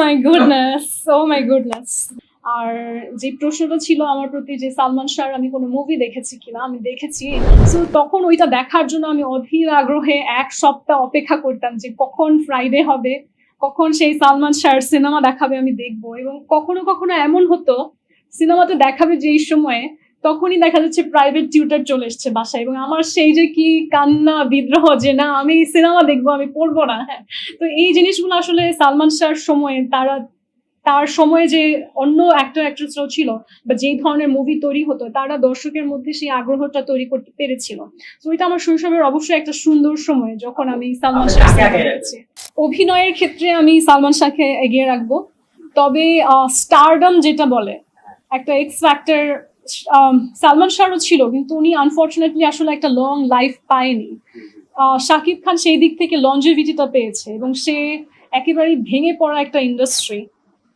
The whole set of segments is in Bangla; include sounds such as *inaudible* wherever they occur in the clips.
My goodness oh my goodness আর যে প্রশ্নটা ছিল আমার প্রতি যে সালমান শাহর, আমি কোনো মুভি দেখেছি কিনা? আমি দেখেছি। সো তখন ওইটা দেখার জন্য আমি অধীর আগ্রহে এক সপ্তাহ অপেক্ষা করতাম যে কখন ফ্রাইডে হবে, কখন সেই সালমান শাহর সিনেমা দেখাবে আমি দেখব। এবং কখনো কখনো এমন হতো সিনেমাতে দেখাবে যেই সময়ে তখনই দেখা যাচ্ছে প্রাইভেট টিউটার চলে এসছে বাসায় এবং আমার সেই যে কি কান্না বিদ্রোহ যে না আমি সিনেমা দেখব আমি পড়ব না হ্যাঁ। তো এই জিনিসগুলো আসলে সালমান শাহর সময়ে তারা তার সময়ে যে অন্য অ্যাক্টর অ্যাক্ট্রেসরাও ছিল বা যেই ধরনের মুভি তৈরি হতো তারা দর্শকের মধ্যে সেই আগ্রহটা তৈরি করতে পেরেছিল। তো এটা আমার শৈশবের অবশ্যই একটা সুন্দর সময় যখন আমি সালমান শাহ কাকে আগে। দেখেছি অভিনয়ের ক্ষেত্রে আমি সালমান শাহকে এগিয়ে রাখব। তবে স্টারডম যেটা বলে একটা এক্স ফ্যাক্টর সালমান শাহরও ছিল কিন্তু উনি আনফর্চুনেটলি আসলে একটা লং লাইফ পায়নি। শাকিব খান সেই দিক থেকে লঞ্জেভিটিটা পেয়েছে এবং সে একেবারেই ভেঙে পড়া একটা ইন্ডাস্ট্রি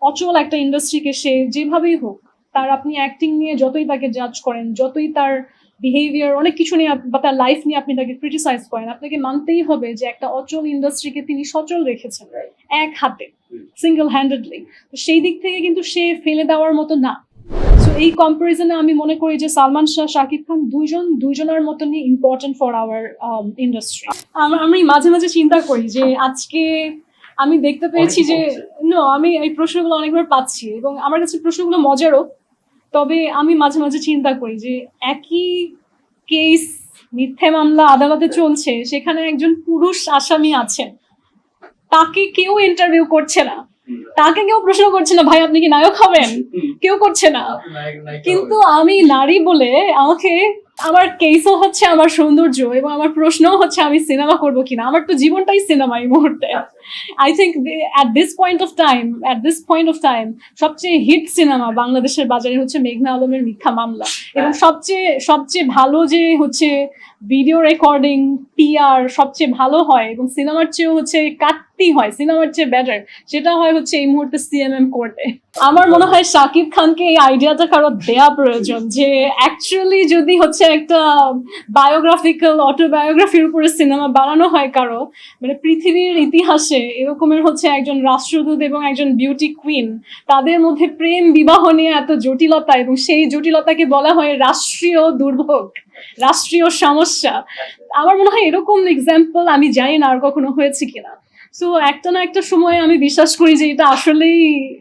অচল একটা ইন্ডাস্ট্রিকে সে যেভাবেই হোক তার আপনি অ্যাক্টিং নিয়ে যতই তাকে জাজ করেন যতই তার বিহেভিয়ার অনেক কিছু নিয়ে বা তার লাইফ নিয়ে আপনি তাকে ক্রিটিসাইজ করেন আপনাকে মানতেই হবে যে একটা অচল ইন্ডাস্ট্রিকে তিনি সচল রেখেছেন এক হাতে সিঙ্গেল হ্যান্ডেডলি তো সেই দিক থেকে কিন্তু সে ফেলে দেওয়ার মতো না। সো এই কম্পারিজনে আমি মনে করি যে সালমান শাহ শাকিব খান দুইজন দুইজনের মতনই ইম্পর্টেন্ট ফর আওয়ার ইন্ডাস্ট্রি আমি মাঝে মাঝে চিন্তা করি যে আজকে আমি দেখতে পেয়েছি যে নো আমি এই প্রশ্নগুলো অনেকবার পাচ্ছি এবং আমার কাছে প্রশ্নগুলো মজারও। তবে আমি মাঝে মাঝে চিন্তা করি যে একই কেস মিথ্যে মামলা আদালতে চলছে সেখানে একজন পুরুষ আসামি আছেন তাকে কেউ ইন্টারভিউ করছে না। তাকে কেউ প্রশ্ন করছে না ভাই আপনি কি নায়ক হবেন? কেউ করছে না। কিন্তু আমি নারী বলে আমাকে আমার কেসও হচ্ছে আমার সৌন্দর্য এবং আমার প্রশ্নও হচ্ছে আমি সিনেমা করব কিনা। আমার তো জীবনটাই সিনেমা এই মুহূর্তে। I think at this point of time at this point of time সবচেয়ে হিট সিনেমা বাংলাদেশের বাজারে হচ্ছে মেঘনা আলমের মিথ্যা মামলা। এবং সবচেয়ে সবচেয়ে ভালো যে হচ্ছে ভিডিও রেকর্ডিং পিআর সবচেয়ে ভালো হয় এবং সিনেমার চেয়েও হচ্ছে কাটতি হয়, সিনেমার চেয়ে বেটার সেটা হয় হচ্ছে এই মুহূর্তে সিএমএম কোর্টে আমার মনে হয় শাকিব খানকে এই আইডিয়াটা কারও দেয়া প্রয়োজন যে অ্যাকচুয়ালি যদি হচ্ছে একটা বায়োগ্রাফিক্যাল অটোবায়োগ্রাফির উপরে সিনেমা বানানো হয় কারও মানে পৃথিবীর ইতিহাসে এরকমের হচ্ছে একজন রাষ্ট্রদূত এবং একজন বিউটি কুইন তাদের মধ্যে প্রেম বিবাহ নিয়ে এত জটিলতা এবং সেই জটিলতাকে বলা হয় রাষ্ট্রীয় দুর্ভোগ, রাষ্ট্রীয় সমস্যা। আমার মনে হয় এরকম এক্সাম্পল আমি জানি না আর কখনো হয়েছে কিনা। সো একটা না একটা সময় আমি বিশ্বাস করি যে এটা আসলেই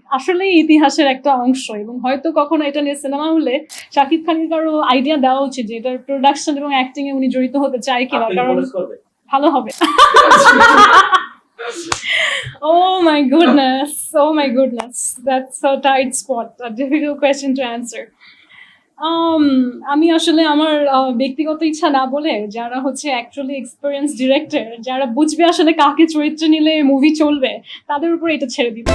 আসলেই ইতিহাসের একটা অংশ। এবং হয়তো কখনো এটা নিয়ে সিনেমা হলে শাকিব খানের কারও আইডিয়া দেওয়া উচিত যে এটার প্রোডাকশন এবং অ্যাক্টিং এ উনি জড়িত হতে চায় কিনা কারণ ভালো হবে। *laughs* Goodness oh my goodness that's a tight spot a difficult question to answer. um, আমি আসলে আমার ব্যক্তিগত ইচ্ছা না বলে যারা হচ্ছে অ্যাকচুয়ালি এক্সপিরিয়েন্স ডিরেক্টর যারা বুঝবে আসলে কাকে চরিত্র নিলে মুভি চলবে, তাদের উপর এটা ছেড়ে দিবে।